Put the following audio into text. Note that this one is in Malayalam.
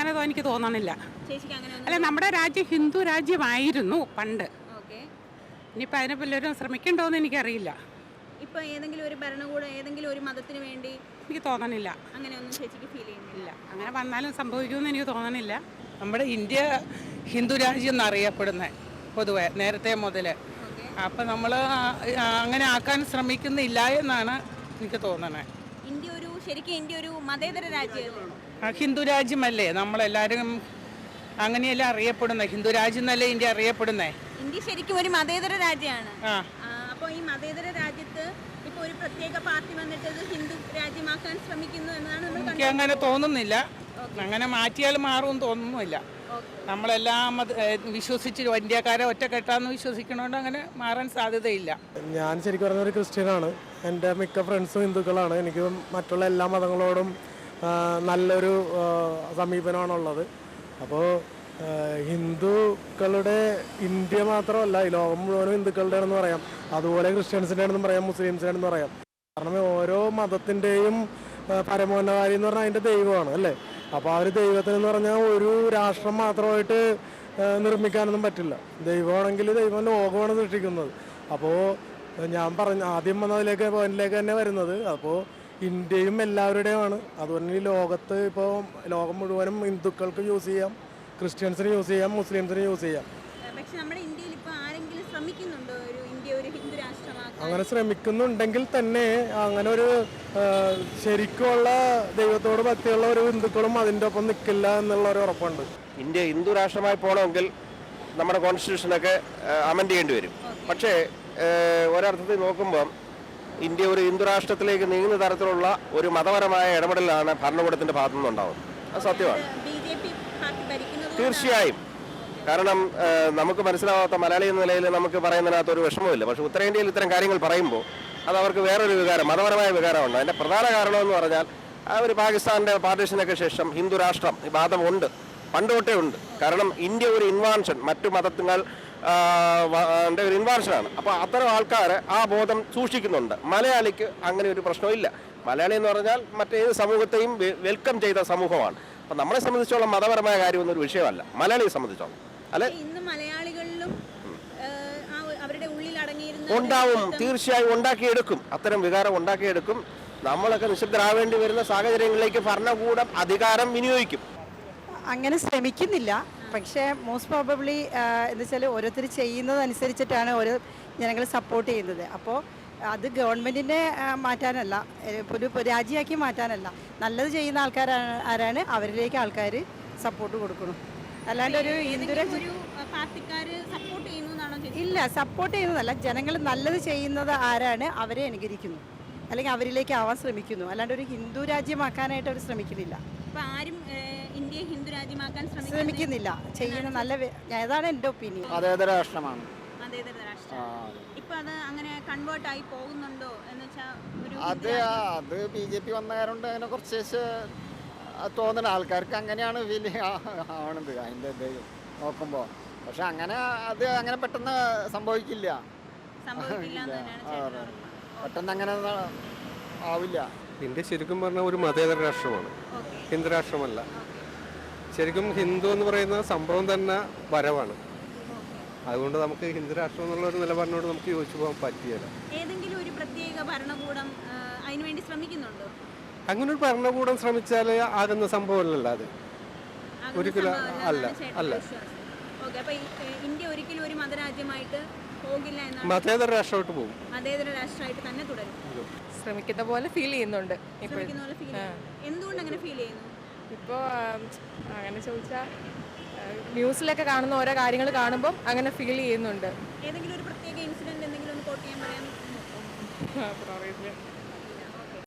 അങ്ങനെ എനിക്ക് തോന്നണില്ല. ചേച്ചിക്ക് അങ്ങനെ അല്ല നമ്മുടെ രാജ്യം ഹിന്ദു രാജ്യമായിരുന്നു പണ്ട്. ഇനിയിപ്പൊ ഇനിയിപ്പോൾ അതിനെ പലരും ശ്രമിക്കണ്ടോന്ന് എനിക്കറിയില്ല. ഇപ്പൊ ഏതെങ്കിലും ഒരു ഭരണകൂടം ഏതെങ്കിലും ഒരു മതത്തിന് വേണ്ടി എനിക്ക് തോന്നണില്ല. അങ്ങനെയൊന്നും ചേച്ചിക്ക് ഫീൽ ചെയ്യുന്നില്ല. ഇല്ല. അങ്ങനെ വന്നാലും സംഭവിക്കുമെന്ന് എനിക്ക് തോന്നണില്ല. നമ്മുടെ ഇന്ത്യ ഹിന്ദു രാജ്യം എന്നറിയപ്പെടുന്നത് പൊതുവെ നേരത്തെ മുതൽ ഓക്കെ. അപ്പം നമ്മൾ അങ്ങനെ ആക്കാൻ ശ്രമിക്കുന്നില്ല എന്നാണ് എനിക്ക് തോന്നണേ. ഇന്ത്യ ഒരു ശരിക്കും ഇന്ത്യ ഒരു മതേതര രാജ്യമാണ് ഹിന്ദു രാജ്യമല്ലേ? നമ്മളെല്ലാരും അങ്ങനെയല്ല അറിയപ്പെടുന്നത് ഹിന്ദു രാജ്യം എന്നല്ലേ ഇന്ത്യ അറിയപ്പെടുന്നേ? ഇന്ത്യ ശരിക്കും ഒരു മതേതര രാജ്യമാണ്. ആ. അപ്പോൾ ഈ മതേതര രാജ്യത്ത് ഇപ്പോൾ ഒരു പ്രത്യേക പാർട്ടി വന്നിട്ട് ഇത് ഹിന്ദു രാജ്യമാക്കാൻ ശ്രമിക്കുന്നു എന്നാണ് നമ്മൾ എനിക്ക് അങ്ങനെ തോന്നുന്നില്ല. അങ്ങനെ മാറ്റിയാൽ മാറും തോന്നുന്നില്ല നമ്മളെല്ലാം വിശ്വസിച്ച് ഇന്ത്യക്കാരെ ഒറ്റക്കെട്ടാന്ന് വിശ്വസിക്കണോണ്ട് അങ്ങനെ മാറാൻ സാധ്യതയില്ല. ഞാൻ ശരിക്കും പറഞ്ഞ ഒരു ക്രിസ്ത്യനാണ്. എന്റെ മിക്ക ഫ്രണ്ട്സും ഹിന്ദുക്കളാണ്. എനിക്ക് മറ്റുള്ള എല്ലാ മതങ്ങളോടും നല്ലൊരു സമീപനമാണുള്ളത്. അപ്പോൾ ഹിന്ദുക്കളുടെ ഇന്ത്യ മാത്രമല്ല ഈ ലോകം മുഴുവനും ഹിന്ദുക്കളുടെ ആണെന്ന് പറയാം. അതുപോലെ ക്രിസ്ത്യൻസിന്റെ ആണെന്ന് പറയാം മുസ്ലിംസിന്റെ ആണെന്ന് പറയാം. കാരണം ഓരോ മതത്തിന്റെയും പരമോന്നകാരി എന്ന് പറഞ്ഞാൽ അതിന്റെ ദൈവമാണ് അല്ലേ? അപ്പോൾ ആ ഒരു ദൈവത്തിന് എന്ന് പറഞ്ഞാൽ ഒരു രാഷ്ട്രം മാത്രമായിട്ട് നിർമ്മിക്കാനൊന്നും പറ്റില്ല. ദൈവമാണെങ്കിൽ ദൈവം ലോകമാണ് സൃഷ്ടിക്കുന്നത്. അപ്പോൾ ഞാൻ പറഞ്ഞ ആദ്യം വന്നതിലേക്ക് പോയിന്റിലേക്ക് തന്നെ വരുന്നത്. അപ്പോൾ ഇന്ത്യയും എല്ലാവരുടെയുമാണ് അതുപോലെ ഈ ലോകത്ത് ഇപ്പോൾ ലോകം മുഴുവനും ഹിന്ദുക്കൾക്ക് യൂസ് ചെയ്യാം ക്രിസ്ത്യൻസിന് യൂസ് ചെയ്യാം മുസ്ലിംസിന് യൂസ് ചെയ്യാം. പക്ഷെ നമ്മുടെ ഇന്ത്യയിൽ ഇപ്പോൾ ആരെങ്കിലും ശ്രമിക്കുന്നുണ്ടോ അങ്ങനെ ശ്രമിക്കുന്നുണ്ടെങ്കിൽ തന്നെ അങ്ങനെ ഒരു ശരിക്കുള്ള ശരിക്കുമുള്ള ദൈവത്തോട് ഭക്തിയുള്ള ഒരു ഹിന്ദുക്കളും അതിന്റെ ഒപ്പം നിൽക്കില്ല എന്നുള്ള ഒരു ഉറപ്പുണ്ട്. ഇന്ത്യ ഹിന്ദു രാഷ്ട്രമായി പോകണമെങ്കിൽ നമ്മുടെ കോൺസ്റ്റിറ്റ്യൂഷനൊക്കെ അമെൻഡ് ചെയ്യേണ്ടി വരും. പക്ഷേ ഒരർത്ഥത്തിൽ നോക്കുമ്പം ഇന്ത്യ ഒരു ഹിന്ദു രാഷ്ട്രത്തിലേക്ക് നീങ്ങുന്ന തരത്തിലുള്ള ഒരു മതപരമായ ഇടപെടലാണ് ഭരണകൂടത്തിന്റെ ഭാഗത്തു നിന്നുണ്ടാവുന്നത് അത് സത്യമാണ്. തീർച്ചയായും. കാരണം നമുക്ക് മനസ്സിലാവാത്ത മലയാളി എന്ന നിലയിൽ നമുക്ക് പറയുന്നതിനകത്ത് ഒരു വിഷമമില്ല പക്ഷേ ഉത്തരേന്ത്യയിൽ ഇത്തരം കാര്യങ്ങൾ പറയുമ്പോൾ അത് അവർക്ക് വേറൊരു വികാരം മതപരമായ വികാരമുണ്ട്. അതിന്റെ പ്രധാന കാരണമെന്ന് പറഞ്ഞാൽ ആ ഒരു പാകിസ്ഥാന്റെ പാർട്ടീഷനൊക്കെ ശേഷം ഹിന്ദു രാഷ്ട്രം ഈ വാദമുണ്ട് പണ്ടോട്ടേ ഉണ്ട്. കാരണം ഇന്ത്യ ഒരു ഇൻവാൻഷൻ മറ്റു മതങ്ങൾ ഒരു ഇൻവാൻഷനാണ് അപ്പോൾ അത്തരം ആൾക്കാർ ആ ബോധം സൂക്ഷിക്കുന്നുണ്ട്. മലയാളിക്ക് അങ്ങനെ ഒരു പ്രശ്നമില്ല മലയാളി എന്ന് പറഞ്ഞാൽ മറ്റേത് സമൂഹത്തെയും വെൽക്കം ചെയ്ത സമൂഹമാണ്. അപ്പം നമ്മളെ സംബന്ധിച്ചോളം മതപരമായ കാര്യമൊന്നും ഒരു വിഷയമല്ല. മലയാളിയെ സംബന്ധിച്ചോളം. അല്ലെ? ഇന്ന് മലയാളികളിലും ആ അവരുടെ ഉള്ളിൽ അടങ്ങിയിരുന്ന ഉണ്ടാവും. തീർച്ചയായും ഉണ്ടാക്കിയെടുക്കും. അത്തരം വികാരം ഉണ്ടാക്കിയെടുക്കും. നമ്മളൊക്കെ നിശബ്ദരാവേണ്ടി വരുന്ന സാഹചര്യങ്ങളിലേക്ക് ഭരണകൂടം അധികാരം വിനിയോഗിക്കും. അങ്ങനെ ശ്രമിക്കുന്നില്ല. പക്ഷേ മോസ്റ്റ് പ്രോബബ്ലി എന്ന് വെച്ചാൽ ഓരോരുത്തർ ചെയ്യുന്നതനുസരിച്ചിട്ടാണ് ഓരോ ജനങ്ങൾ സപ്പോർട്ട് ചെയ്യുന്നത്. അപ്പോൾ അത് ഗവൺമെന്റിനെ മാറ്റാനല്ല. ഒരു രാജിയാക്കി മാറ്റാനല്ല. നല്ലത് ചെയ്യുന്ന ആൾക്കാരാണ് ആരാണ് അവരിലേക്ക് ആൾക്കാർ സപ്പോർട്ട് കൊടുക്കണം അല്ലാണ്ട് ഒരു ഹിന്ദു ഒരു ഏഹ്, പാർട്ടിക്കാര് സപ്പോർട്ട് ചെയ്യുന്നു എന്നാണോ ഇല്ല സപ്പോർട്ട് ചെയ്യുന്നതല്ല. ജനങ്ങൾ നല്ലത് ചെയ്യുന്നത് ആരാണ്? അവരെ അനുകരിക്കുന്നു. അല്ലെങ്കിൽ അവരിലേക്ക് ആവാൻ ശ്രമിക്കുന്നു. അല്ലാണ്ട് ഒരു ഹിന്ദു രാജ്യമാക്കാനായിട്ട് അവർ ശ്രമിക്കുന്നില്ല. ആരും ഇന്ത്യയെ ഹിന്ദു രാജ്യമാക്കാൻ ശ്രമിക്കുന്നില്ല. ചെയ്യുന്ന നല്ല ഏതാണ് എന്റെ എന്റെ ഒപ്പീനിയൻ അതേതര രാഷ്ട്രമാണ്. മതേതര രാഷ്ട്രം. ഇപ്പൊ അത് അങ്ങനെ കൺവേർട്ട് ആയി പോകുന്നുണ്ടോ എന്ന് വെച്ചാൽ ഒരു അത് അത് ബി ജെ പി വന്ന കാരണം അതിനെ അങ്ങനെ കുറച്ച് തോന്നണ ആൾക്കാർക്ക് അങ്ങനെയാണ് ഫീൽ ആവണത്. അതിന്റെ ഇത് നോക്കുമ്പോൾ പക്ഷെ അങ്ങനെ അത് അങ്ങനെ പെട്ടെന്ന് സംഭവിക്കില്ല. പെട്ടെന്ന് അങ്ങനെ ആവില്ല. ഇന്ത്യ ശരിക്കും പറഞ്ഞാൽ ഒരു മതേതര രാഷ്ട്രമാണ്. ഹിന്ദു രാഷ്ട്രമല്ല. ശരിക്കും ഹിന്ദു എന്ന് പറയുന്ന സംഭവം തന്നെ വരവാണ്. അതുകൊണ്ട് നമുക്ക് ഹിന്ദു രാഷ്ട്രം എന്നുള്ള ഒരു നിലപാടിനോട് നമുക്ക് യോജിച്ചു പോകാൻ പറ്റിയല്ല ഏതെങ്കിലും ഒരു പ്രത്യേക ഭരണകൂടം അതിനുവേണ്ടി ശ്രമിക്കുന്നുണ്ടോ? അങ്ങനെ ഒരു ഭരണകൂടം ശ്രമിച്ചാൽ ആകുന്ന സംഭവമല്ലല്ലോ അത്. ഒരിക്കലും അല്ല, അല്ല. ഓക്കേ അപ്പൊ ഈ, ഇന്ത്യ ഒരിക്കലും ഒരു മതരാജ്യമായിട്ട് പോകില്ല എന്നാണ് മതേതര രാഷ്ട്രമായിട്ട് പോകും. മതേതര രാഷ്ട്രമായിട്ട് തന്നെ തുടരും. ശ്രമിക്കുന്ന പോലെ ഫീൽ ചെയ്യുന്നുണ്ട്. ഇപ്പോൾ ശ്രമിക്കുന്ന പോലെ ഫീൽ എന്തുകൊണ്ട് അങ്ങനെ ഫീൽ ചെയ്യുന്നു? ഇപ്പോൾ അങ്ങനെ ചോദിച്ചാൽ ന്യൂസിലൊക്കെ കാണുന്ന ഓരോ കാര്യങ്ങൾ കാണുമ്പോൾ അങ്ങനെ ഫീൽ ചെയ്യുന്നുണ്ട്. ഏതെങ്കിലും ഒരു പ്രത്യേക ഇൻസിഡന്റ് എന്തെങ്കിലും ഒന്ന് കോട്ട് ചെയ്യാൻ പറയാൻ